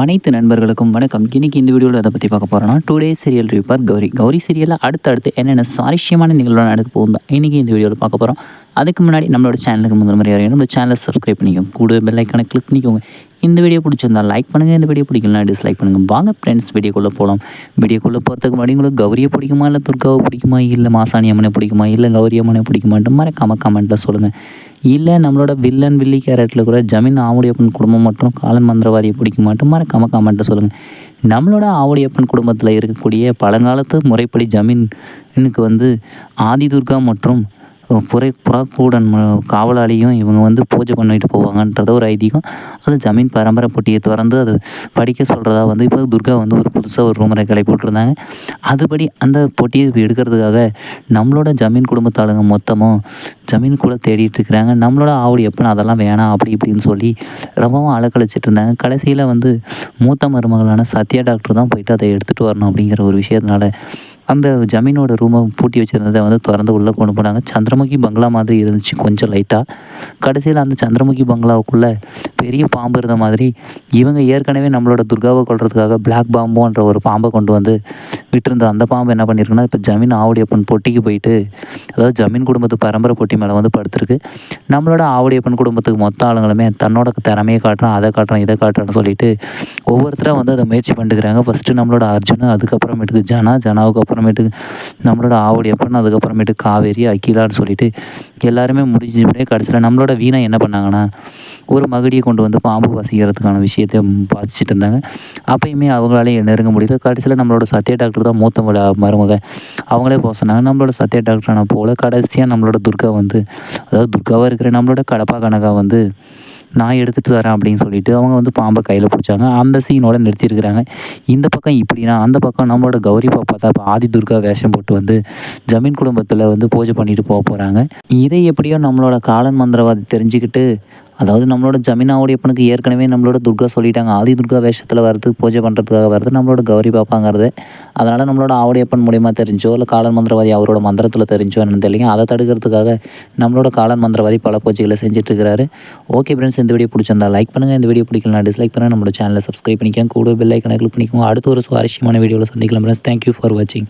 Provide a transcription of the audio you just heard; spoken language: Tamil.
அனைத்து நண்பர்களுக்கும் வணக்கம். இன்றைக்கி இந்த வீடியோவில் அதை பற்றி பார்க்க போகிறோம்னா டூ டே சீரியல் ரிப்பர் கௌரி. கௌரி சீரியலில் அடுத்தடுத்து என்னென்ன சுவாரஸ்யமான நிகழ்வுகள் நடக்க போகுதா இன்றைக்கி இந்த வீடியோவில் பார்க்க போகிறோம் அதுக்கு முன்னாடி நம்மளோட சேனலுக்கு முதல் முறையாக நம்ம சேனலை சப்ஸ்கிரைப் பண்ணிக்கோங்க. கூட பெல் ஐக்கானை கிளிக் பண்ணிக்கோங்க. இந்த வீடியோ பிடிச்சிருந்தா லைக் பண்ணுங்கள் இந்த வீடியோ பிடிக்கலனா டிஸ்லைக் பண்ணுங்கள் வாங்க ஃப்ரெண்ட்ஸ் வீடியோக்குள்ளே போகலாம் வீடியோக்குள்ளே போகிறதுக்கு முன்னாடி உங்களுக்கு கௌரியை பிடிக்குமா இல்லை துர்காவை பிடிக்குமா இல்லை மாசாணி அம்மனை பிடிக்குமா இல்லை கௌரி அம்மனை பிடிக்குமான்ட்டு மறக்காம கமெண்ட்டில் சொல்லுங்கள் இல்லை நம்மளோட வில்லன் வில்லி கேரட்டில் கூட ஜமீன் ஆவுடையப்பன் குடும்பம் மற்றும் காலன் மந்திரவாதியை பிடிக்குமான்ட்டு மறக்காம கமெண்ட்டை சொல்லுங்கள் நம்மளோட ஆவுடையப்பன் குடும்பத்தில் இருக்கக்கூடிய பழங்காலத்து முறைப்படி ஜமீனுக்கு வந்து ஆதி துர்கா மற்றும் புரை புறாக்கூடன் காவலாளியும் இவங்க வந்து பூஜை பண்ணிட்டு போவாங்கன்றது ஒரு ஐதீகம். அது ஜமீன் பரம்பரை பொட்டியை திறந்து அது படிக்க சொல்கிறதா வந்து இப்போ துர்கா வந்து ஒரு புதுசாக ஒரு ரூமரை கிளை போட்டிருந்தாங்க அதுபடி அந்த பொட்டியை எடுக்கிறதுக்காக நம்மளோட ஜமீன் குடும்பத்தாளுங்க மொத்தமும் ஜமீன் கூட தேடிட்டு இருக்கிறாங்க. நம்மளோட ஆவடி எப்போ அதெல்லாம் வேணாம் அப்படி இப்படின்னு சொல்லி ரொம்பவும் அலக்கழிச்சிட்டு இருந்தாங்க. கடைசியில் வந்து மூத்த மருமகளான சத்யா டாக்டர் தான் போயிட்டு அதை எடுத்துகிட்டு வரணும் அப்படிங்கிற ஒரு விஷயத்தினால அந்த ஜமீனோட ரூமை பூட்டி வச்சிருந்ததை வந்து திறந்து உள்ளே கொண்டு போனாங்க. சந்திரமுகி பங்களா மாதிரி இருந்துச்சு கொஞ்சம் லைட்டாக கடைசியில் அந்த சந்திரமுகி பங்களாவுக்குள்ளே பெரிய பாம்பு இருந்த மாதிரி இவங்க ஏற்கனவே நம்மளோட துர்காவை கொள்றதுக்காக பிளாக் பாம்போன்ற ஒரு பாம்பை கொண்டு வந்து விட்டுருந்த அந்த பாம்பு என்ன பண்ணியிருக்குன்னா இப்போ ஜமீன் ஆவுடையப்பன் பொட்டிக்கு போயிட்டு அதாவது ஜமீன் குடும்பத்து பரம்பரை பொட்டி மேலே வந்து படுத்துருக்கு. நம்மளோட ஆவுடையப்பன் குடும்பத்துக்கு மொத்த ஆளுங்களுமே தன்னோட திறமையை காட்டுறான் அதை காட்டுறான் இதை காட்டுறான்னு சொல்லிட்டு ஒவ்வொருத்தராக வந்து அதை முயற்சி பண்ணிட்டுக்கிறாங்க ஃபஸ்ட்டு நம்மளோட அர்ஜுன் அதுக்கப்புறமேட்டுக்கு ஜனா ஜனாவுக்கு அப்புறமேட்டுக்கு நம்மளோட ஆவுடையப்பன் அதுக்கப்புறமேட்டு காவேரி அகிலான்னு சொல்லிட்டு எல்லாருமே முடிஞ்சு கடைசியில் நம்மளோட வீணை என்ன பண்ணாங்கன்னா ஒரு மகுடியை கொண்டு வந்து பாம்பு வசிக்கிறதுக்கான விஷயத்தை வாசிச்சுட்டு இருந்தாங்க. அப்பயுமே அவங்களாலே நெருங்க முடியல. கடைசியில் நம்மளோட சத்யா டாக்டர் தான் மூத்த மருமக. அவங்களே போக சொன்னாங்க நம்மளோட சத்யா டாக்டரான போல கடைசியாக நம்மளோட துர்கா வந்து அதாவது துர்காவாக இருக்கிற நம்மளோட கடப்பா கனகா வந்து நான் எடுத்துகிட்டு வரேன் அப்படின்னு சொல்லிட்டு அவங்க வந்து பாம்பை கையில் பிடிச்சாங்க. அந்த சீனோட நிறுத்தியிருக்கிறாங்க. இந்த பக்கம் இப்படின்னா அந்த பக்கம் நம்மளோட கௌரி பாப்பா தான் ஆதி துர்கா வேஷம் போட்டு வந்து ஜமீன் குடும்பத்தில் வந்து பூஜை பண்ணிட்டு போக போகிறாங்க இதை எப்படியோ நம்மளோட காலன் மந்திரவாதி தெரிஞ்சுக்கிட்டு அதாவது நம்மளோட ஜமீனாவுடையப்பனுக்கு ஏற்கனவே நம்மளோட துர்கா சொல்லிட்டாங்க. ஆதி துர்கா வேஷத்தில் வரது பூஜை பண்ணுறதுக்காக வருது நம்மளோட கௌரி பாப்பாங்கிறது. அதனால் நம்மளோட ஆவுடையப்பன் மூலியமாக தெரிஞ்சோ இல்லை காலன் மந்திரவாதி அவரோட மந்திரத்தில் தெரிஞ்சோ என்னன்னு தெரியல அதை தடுக்கிறதுக்காக நம்மளோட காலன் மந்திரவாதி பல பூஜைகளை செஞ்சுட்டு இருக்கிறாரு ஓகே ஃப்ரெண்ட்ஸ் இந்த வீடியோ பிடிச்சிருந்தா லைக் பண்ணுங்கள் இந்த வீடியோ பிடிக்கலாம் டிஸ்லைக் பண்ணுங்கள் நம்மளோட சேனலை சப்ஸ்கிரைப் பண்ணிக்கோங்க. கூட பெல் ஐக்கனை கிளிக் பண்ணிக்கோங்க. அடுத்த ஒரு சுவாரஸ்யமான வீடியோவில் சந்திக்கலாம் ஃப்ரெண்ட்ஸ் தேங்க்யூ ஃபார் வாட்சிங்